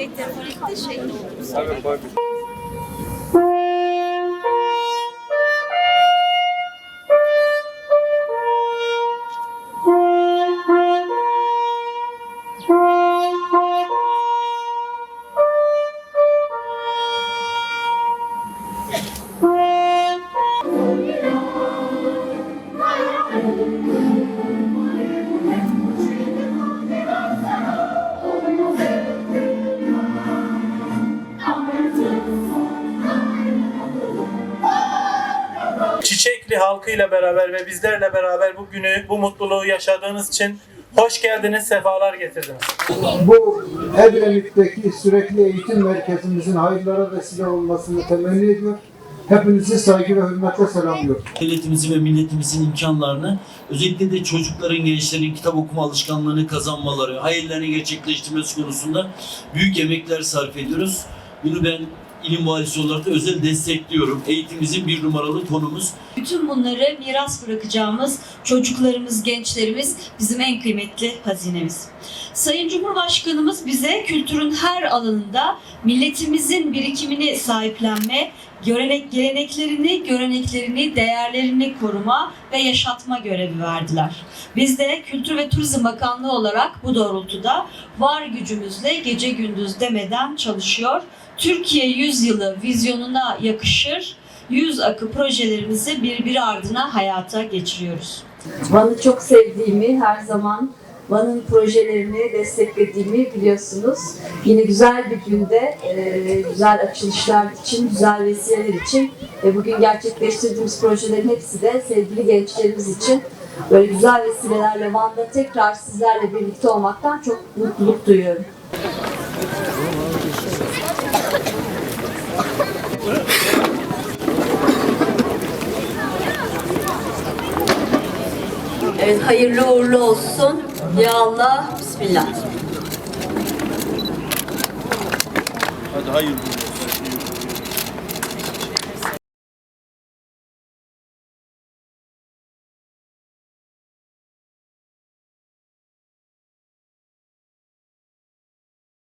ve telefonik de şey de Çiçekli halkıyla beraber ve bizlerle beraber bu günü, bu mutluluğu yaşadığınız için hoş geldiniz, sefalar getirdiniz. Bu Edremit'teki sürekli eğitim merkezimizin hayırlara vesile olmasını temenni ediyor. Hepinizi saygı ve hürmetle selamlıyorum. devletimizin ve milletimizin imkanlarını özellikle de çocukların, gençlerin kitap okuma alışkanlığını kazanmaları, hayallerini gerçekleştirmesi konusunda büyük emekler sarf ediyoruz. Bunu ben ilim valisi olarak da özel destekliyorum. Eğitimimizin bir numaralı konumuz. Bütün bunları miras bırakacağımız çocuklarımız, gençlerimiz bizim en kıymetli hazinemiz. Sayın Cumhurbaşkanımız bize kültürün her alanında milletimizin birikimini sahiplenme, görenek, geleneklerini, göreneklerini, değerlerini koruma ve yaşatma görevi verdiler. Biz de Kültür ve Turizm Bakanlığı olarak bu doğrultuda var gücümüzle gece gündüz demeden çalışıyor. Türkiye Yüzyılı vizyonuna yakışır yüz akı projelerimizi birbiri ardına hayata geçiriyoruz. Van'ı çok sevdiğimi, her zaman Van'ın projelerini desteklediğimi biliyorsunuz. Yine güzel bir günde, e, güzel açılışlar için, güzel vesileler için ve bugün gerçekleştirdiğimiz projelerin hepsi de sevgili gençlerimiz için böyle güzel vesilelerle Van'da tekrar sizlerle birlikte olmaktan çok mutluluk duyuyorum. Evet, hayırlı uğurlu olsun. Ya Allah, Bismillah. Hadi hayırlı